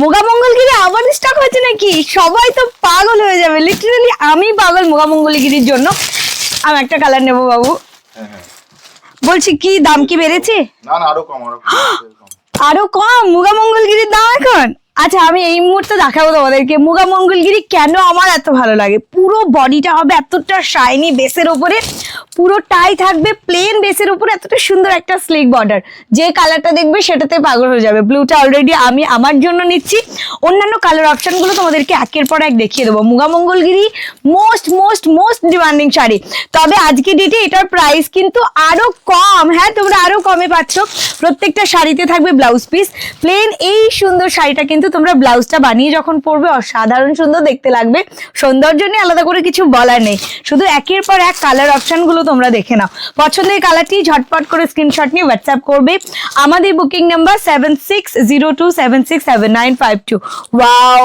মোগা মঙ্গলগিরি আবার স্টক হচ্ছে নাকি? সবাই তো পাগল হয়ে যাবে। লিটারালি আমি পাগল মোগা মঙ্গলগিরির জন্য। আমি একটা কালার নেব বাবু। হ্যাঁ হ্যাঁ। বলছি কি দাম কি বেড়েছে? না না আরও কম আরও কম, আরও কম? মুগা মঙ্গলগিরির দাম এখন? আচ্ছা আমি এই মুহূর্তে দেখাবো তোমাদেরকে। মুগা মঙ্গলগিরি কেন আমার এত ভালো লাগে? পুরো বডিটা হবে এতটা শাইনি বেসের ওপরে পুরো টাই থাকবে প্লেন বেসের উপরে, এতটা সুন্দর একটা স্লিক বর্ডার যে কালারটা দেখবে সেটাতে পাগল হয়ে যাবে। ব্লুটা অলরেডি আমি আমার জন্য নিচ্ছি। অন্যান্য কালার অপশনগুলো তোমাদেরকে একের পর এক দেখিয়ে দেবো। Muga Mangalagiri most most most demanding sari. তবে আজকে ডেটে এটার প্রাইস কিন্তু আরও কম। হ্যাঁ তোমরা আরও কমে পাচ্ছ। প্রত্যেকটা শাড়িতে থাকবে ব্লাউজ পিস প্লেন এই সুন্দর শাড়িটা কিন্তু তোমরা ব্লাউজটা বানিয়ে যখন পরবে, অসাধারণ সুন্দর দেখতে লাগবে। সৌন্দর্য নিয়ে আলাদা করে কিছু বলার নেই। শুধু একের পর এক কালার অপশনগুলো তোমরা দেখে নাও। পছন্দের কালারটি ঝটপট করে স্ক্রিনশট নিয়ে হোয়াটসঅ্যাপ করবে। আমাদের booking number seven six zero two seven six seven nine five two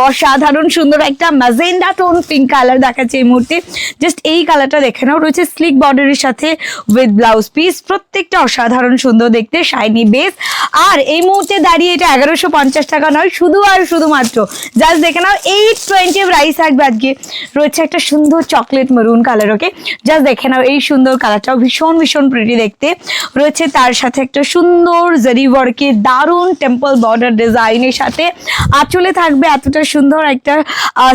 অসাধারণ সুন্দর একটা ম্যাজেন্ডা টোন পিঙ্ক কালার দেখাচ্ছে এই মুহূর্তে। জাস্ট এই কালারটা দেখে নাও। রয়েছে স্লিক বর্ডারের সাথে উইথ ব্লাউজ পিস প্রত্যেকটা অসাধারণ সুন্দর দেখতে শাইনি বেস আর এই মুহূর্তে দাঁড়িয়ে এটা এগারোশো পঞ্চাশ টাকা নয় শুধু আর শুধুমাত্র। জাস্ট দেখে নাও এইট টোয়েন্টি প্রাইস থাকবে আজকে রয়েছে একটা সুন্দর chocolate maroon colour okay just দেখে নাও, এই সুন্দর কালারটাও ভীষণ ভীষণ প্রিটি দেখতে। রয়েছে তার সাথে একটা সুন্দর জারি ওয়ার্কে দারুণ টেম্পল বর্ডার ডিজাইনের সাথে। আঁচলে থাকবে এতটা সুন্দর একটা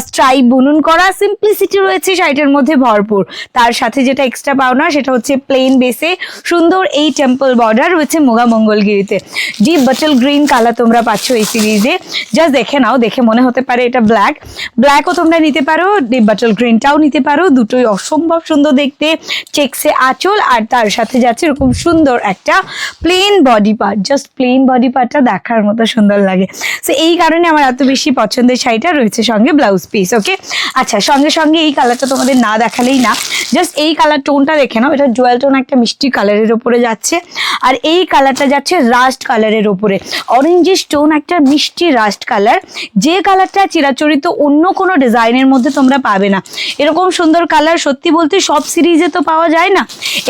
স্ট্রাইপ বুনুন করা। সিম্পলিসিটি রয়েছে শাড়িটার মধ্যে ভরপুর। তার সাথে যেটা এক্সট্রা পাওনা সেটা হচ্ছে প্লেন বেসে সুন্দর এই টেম্পল বর্ডার রয়েছে মোগা মঙ্গলগিরিতে। ডিপ বটল গ্রিন কালার তোমরা পাচ্ছ এই সিরিজে জাস্ট দেখে নাও, দেখে মনে হতে পারে এটা ব্ল্যাক ব্ল্যাকও তোমরা নিতে পারো ডিপ বটল গ্রিনটাও নিতে পারো, দুটোই অসম্ভব সুন্দর দেখতে চেকসে আঁচল আর তার সাথে যাচ্ছে এরকম সুন্দর একটা plain body part just plain body পার্টটা দেখার মতো সুন্দর লাগে। সো এই কারণে আমার এত বেশি পছন্দের শাড়িটা রয়েছে সঙ্গে ব্লাউজ পিস ওকে আচ্ছা সঙ্গে সঙ্গে এই কালারটা তোমাদের না দেখালেই না। জাস্ট এই কালার টোনটা দেখে নাও, এটা জুয়েল টোন একটা মিষ্টি কালারের ওপরে যাচ্ছে। আর এই কালারটা যাচ্ছে রাস্ট কালারের ওপরে অরেঞ্জিশ টোন একটা মিষ্টি রাস্ট কালার যে কালারটা চিরাচরিত অন্য কোনো ডিজাইনের মধ্যে তোমরা পাবে না। এরকম সুন্দর কালার সত্যি বলতে সব সিরিজে তো পাওয়া যায় না।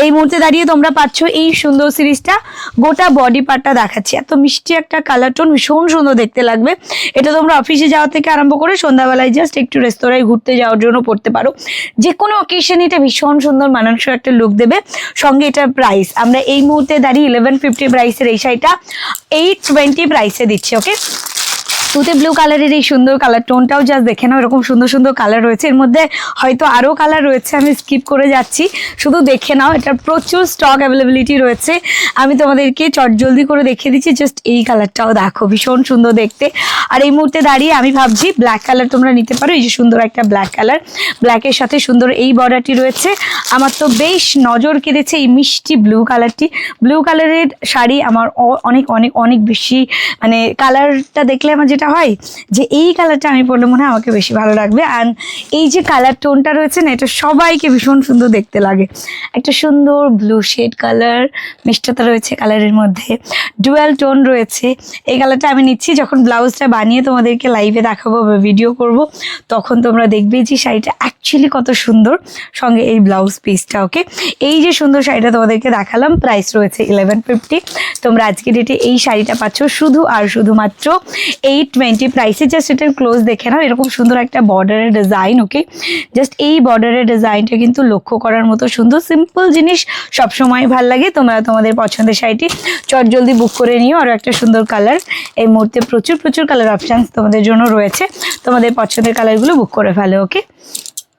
এই মুহূর্তে দাঁড়িয়ে তোমরা পাচ্ছ এই সুন্দর সিরিজটা গোটা বডি পার্টটা দেখাচ্ছি। এত মিষ্টি একটা কালার টোন ভীষণ সুন্দর দেখতে লাগবে। এটা তোমরা অফিসে যাওয়া থেকে আরম্ভ করে সন্ধ্যাবেলায় জাস্ট একটু রেস্তোরাঁয় ঘুরতে যাওয়ার জন্য পড়তে পারো। যে কোনো অকেশনে এটা ভীষণ সুন্দর, মানানসই একটা লুক দেবে। সঙ্গে এটার প্রাইস আমরা এই মুহূর্তে দাঁড়িয়ে ইলেভেন ফিফটি প্রাইসের এই শাড়িটা এইট টোয়েন্টি প্রাইসে দিচ্ছি ওকে তুতে ব্লু কালারের এই সুন্দর কালার টোনটাও জাস্ট দেখে নাও, এরকম সুন্দর সুন্দর কালার রয়েছে। এর মধ্যে হয়তো আরও কালার রয়েছে, আমি স্কিপ করে যাচ্ছি। শুধু দেখে নাও, এটার প্রচুর স্টক অ্যাভেলেবিলিটি রয়েছে। আমি তোমাদেরকে চটজলদি করে দেখিয়ে দিচ্ছি জাস্ট এই কালারটাও দেখো, ভীষণ সুন্দর দেখতে। আর এই মুহূর্তে দাঁড়িয়ে আমি ভাবছি ব্ল্যাক কালার তোমরা নিতে পারো, এই যে সুন্দর একটা ব্ল্যাক কালার ব্ল্যাকের সাথে সুন্দর এই বর্ডারটি রয়েছে। আমার তো বেশ নজর কেড়েছে এই মিষ্টি ব্লু কালারটি ব্লু কালারের শাড়ি আমার অনেক অনেক অনেক বেশি মানে কালারটা দেখলে আমার যেটা হয় যে এই কালারটা আমি পরলে মনে হয় আমাকে বেশি ভালো লাগবে। আর এই যে কালার টোনটা রয়েছে না, এটা সবাইকে ভীষণ সুন্দর দেখতে লাগে। একটা সুন্দর ব্লু শেড কালার মিষ্টতা রয়েছে কালারের মধ্যে। ডুয়াল টোন রয়েছে। এই কালারটা আমি নিচ্ছি যখন ব্লাউজটা বানিয়ে তোমাদেরকে লাইভে দেখাবো বা ভিডিও করব, তখন তোমরা দেখবে যে শাড়িটা অ্যাকচুয়ালি কত সুন্দর সঙ্গে এই ব্লাউজ পিসটা ওকে এই যে সুন্দর শাড়িটা তোমাদেরকে দেখালাম প্রাইস রয়েছে ইলেভেন ফিফটি তোমরা আজকে ডেটে এই শাড়িটা পাচ্ছ শুধু আর শুধুমাত্র এইট টোয়েন্টি প্রাইসে জাস্ট এটার ক্লোজ দেখে নাও, এরকম সুন্দর একটা বর্ডারের ডিজাইন ওকে জাস্ট এই বর্ডারের ডিজাইনটা কিন্তু লক্ষ্য করার মতো সুন্দর সিম্পল জিনিস সবসময় ভালো লাগে, তোমরা তোমাদের পছন্দের শাড়িটি চট জলদি বুক করে নিও আরও একটা সুন্দর কালার এই মুহূর্তে প্রচুর প্রচুর কালার অপশানস তোমাদের জন্য রয়েছে, তোমাদের পছন্দের কালারগুলো বুক করে ফেলো ওকে